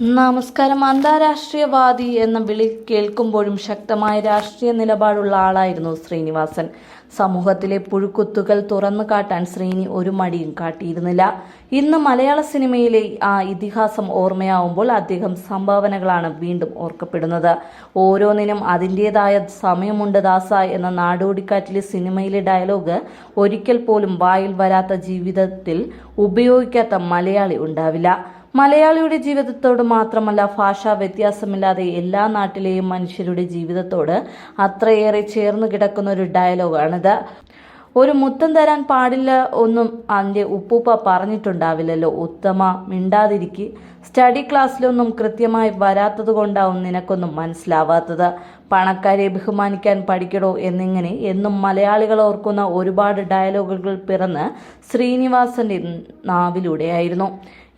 നമസ്കാരം. അന്താരാഷ്ട്രീയവാദി എന്ന വിളി കേൾക്കുമ്പോഴും ശക്തമായ രാഷ്ട്രീയ നിലപാടുള്ള ആളായിരുന്നു ശ്രീനിവാസൻ. സമൂഹത്തിലെ പുഴുക്കുത്തുകൾ തുറന്നു കാട്ടാൻ ശ്രീനി ഒരു മടിയും കാട്ടിയിരുന്നില്ല. ഇന്ന് മലയാള സിനിമയിലെ ആ ഇതിഹാസം ഓർമ്മയാവുമ്പോൾ അദ്ദേഹം സംഭാവനകളാണ് വീണ്ടും ഓർക്കപ്പെടുന്നത്. ഓരോന്നിനും അതിന്റെതായ സമയമുണ്ട് ദാസ എന്ന നാടോടിക്കാറ്റിലെ സിനിമയിലെ ഡയലോഗ് ഒരിക്കൽ പോലും വായിൽ വരാത്ത ജീവിതത്തിൽ ഉപയോഗിക്കാത്ത മലയാളി ഉണ്ടാവില്ല. മലയാളിയുടെ ജീവിതത്തോട് മാത്രമല്ല ഭാഷാ വ്യത്യാസമില്ലാതെ എല്ലാ നാട്ടിലെയും മനുഷ്യരുടെ ജീവിതത്തോട് അത്രയേറെ ചേർന്ന് കിടക്കുന്ന ഒരു ഡയലോഗാണിത്. ഒരു മുത്തം തരാൻ പാടില്ല ഒന്നും അതിന്റെ ഉപ്പൂപ്പ പറഞ്ഞിട്ടുണ്ടാവില്ലല്ലോ. ഉത്തമ മിണ്ടാതിരിക്കി. സ്റ്റഡി ക്ലാസ്സിലൊന്നും കൃത്യമായി വരാത്തത് കൊണ്ടാവും നിനക്കൊന്നും മനസ്സിലാവാത്തത്. പണക്കാരെ ബഹുമാനിക്കാൻ പഠിക്കണോ എന്നിങ്ങനെ എന്നും മലയാളികൾ ഓർക്കുന്ന ഒരുപാട് ഡയലോഗുകൾ പിറന്ന് ശ്രീനിവാസന്റെ നാവിലൂടെയായിരുന്നു.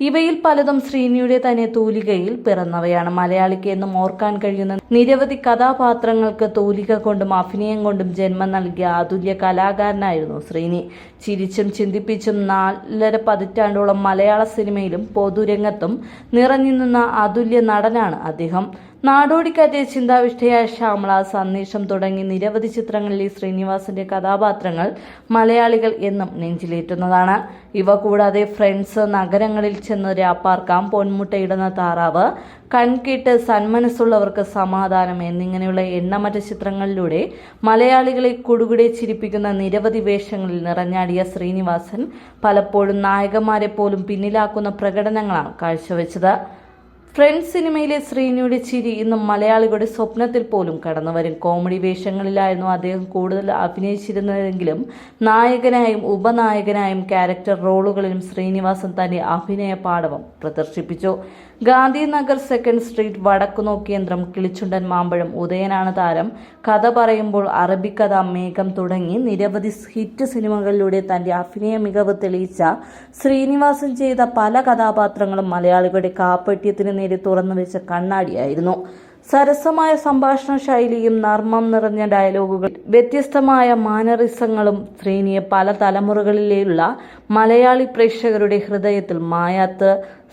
ഇവയിൽ പലതും ശ്രീനിയുടെ തന്നെ തൂലികയിൽ പിറന്നവയാണ്. മലയാളിക്ക് എന്നും ഓർക്കാൻ കഴിയുന്ന നിരവധി കഥാപാത്രങ്ങൾക്ക് തൂലിക കൊണ്ടും അഭിനയം കൊണ്ടും ജന്മം നൽകിയ അതുല്യ കലാകാരനായിരുന്നു ശ്രീനി. ചിരിച്ചും ചിന്തിപ്പിച്ചും നാലര പതിറ്റാണ്ടോളം മലയാള സിനിമയിലും പൊതുരംഗത്തും നിറഞ്ഞു നിന്ന അതുല്യ നടനാണ് അദ്ദേഹം. നാടോടിക്കാറ്റ് ചിന്താവിഷ്ടയായ ശ്യാമള സന്ദേശം തുടങ്ങി നിരവധി ചിത്രങ്ങളിലെ ശ്രീനിവാസന്റെ കഥാപാത്രങ്ങൾ മലയാളികൾ എന്നും നെഞ്ചിലേറ്റുന്നതാണ്. ഇവ കൂടാതെ ഫ്രണ്ട്സ് നഗരങ്ങളിൽ ചെന്ന് രാപ്പാർക്കാം പൊന്മുട്ടയിടുന്ന താറാവ് കൺകെട്ട് സന്മനസ്സുള്ളവർക്ക് സമാധാനം എന്നിങ്ങനെയുള്ള എണ്ണമറ്റ ചിത്രങ്ങളിലൂടെ മലയാളികളെ കുടുകുടെ ചിരിപ്പിക്കുന്ന നിരവധി വേഷങ്ങളിൽ നിറഞ്ഞാടിയ ശ്രീനിവാസൻ പലപ്പോഴും നായകന്മാരെ പോലും പിന്നിലാക്കുന്ന പ്രകടനങ്ങളാണ് കാഴ്ചവെച്ചത്. ഫ്രണ്ട്സ് സിനിമയിലെ ശ്രീനിയുടെ ചിരി ഇന്ന് മലയാളികളുടെ സ്വപ്നത്തിൽ പോലും കടന്നു വരും. കോമഡി വേഷങ്ങളിലായിരുന്നു അദ്ദേഹം കൂടുതൽ അഭിനയിച്ചിരുന്നതെങ്കിലും നായകനായും ഉപനായകനായും ക്യാരക്ടർ റോളുകളിലും ശ്രീനിവാസൻ തന്റെ അഭിനയ പാടവം പ്രദർശിപ്പിച്ചു. ഗാന്ധിനഗർ സെക്കൻഡ് സ്ട്രീറ്റ് വടക്കുനോ കേന്ദ്രം കിളിച്ചുണ്ടൻ മാമ്പഴം ഉദയനാണ് താരം. കഥ പറയുമ്പോൾ അറബിക്കഥ മേഘം തുടങ്ങി നിരവധി ഹിറ്റ് സിനിമകളിലൂടെ തന്റെ അഭിനയ മികവ് തെളിയിച്ച ശ്രീനിവാസൻ ചെയ്ത പല കഥാപാത്രങ്ങളും മലയാളികളുടെ കാപ്പട്യത്തിന് നേരെ തുറന്നു വെച്ച കണ്ണാടിയായിരുന്നു. സരസമായ സംഭാഷണ ശൈലിയും നർമ്മം നിറഞ്ഞ ഡയലോഗുകൾ വ്യത്യസ്തമായ മാനറിസങ്ങളും ശ്രീനിയെ പല തലമുറകളിലുള്ള മലയാളി പ്രേക്ഷകരുടെ ഹൃദയത്തിൽ മായാത്ത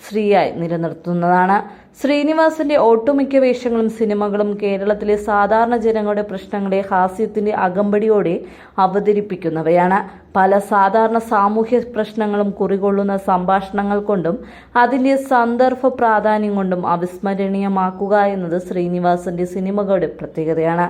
ശ്രീയായി നിലനിർത്തുന്നതാണ്. ശ്രീനിവാസന്റെ ഒട്ടുമിക്ക വേഷങ്ങളും സിനിമകളും കേരളത്തിലെ സാധാരണ ജനങ്ങളുടെ പ്രശ്നങ്ങളെ ഹാസ്യത്തിന്റെ അകമ്പടിയോടെ അവതരിപ്പിക്കുന്നവയാണ്. പല സാധാരണ സാമൂഹ്യ പ്രശ്നങ്ങളും കുറികൊള്ളുന്ന സംഭാഷണങ്ങൾ കൊണ്ടും അതിന്റെ സന്ദർഭ പ്രാധാന്യം കൊണ്ടും അവിസ്മരണീയമാക്കുക എന്നത് ശ്രീനിവാസന്റെ സിനിമകളുടെ പ്രത്യേകതയാണ്.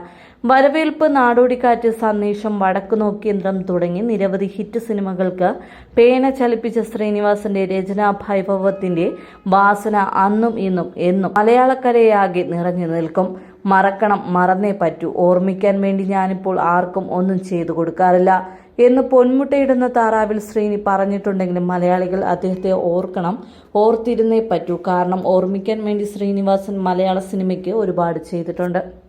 വരവേൽപ്പ് നാടോടിക്കാറ്റ് സന്ദേശം വടക്കു നോക്കിയന്ത്രം തുടങ്ങി. നിരവധി ഹിറ്റ് സിനിമകൾക്ക് പേന ചലിപ്പിച്ച ശ്രീനിവാസന്റെ രചനാ ഭൈഭവത്തിന്റെ വാസന അന്നും ഇന്നും എന്നും മലയാളക്കരയാകെ നിറഞ്ഞു നിൽക്കും. മറക്കണം മറന്നേ പറ്റൂ. ഓർമ്മിക്കാൻ വേണ്ടി ഞാനിപ്പോൾ ആർക്കും ഒന്നും ചെയ്തു കൊടുക്കാറില്ല എന്ന് പൊന്മുട്ടയിടുന്ന താറാവിൽ ശ്രീനി പറഞ്ഞിട്ടുണ്ടെങ്കിലും മലയാളികൾ അദ്ദേഹത്തെ ഓർക്കണം ഓർത്തിരുന്നേ പറ്റൂ. കാരണം ഓർമ്മിക്കാൻ വേണ്ടി ശ്രീനിവാസൻ മലയാള സിനിമയ്ക്ക് ഒരുപാട് ചെയ്തിട്ടുണ്ട്.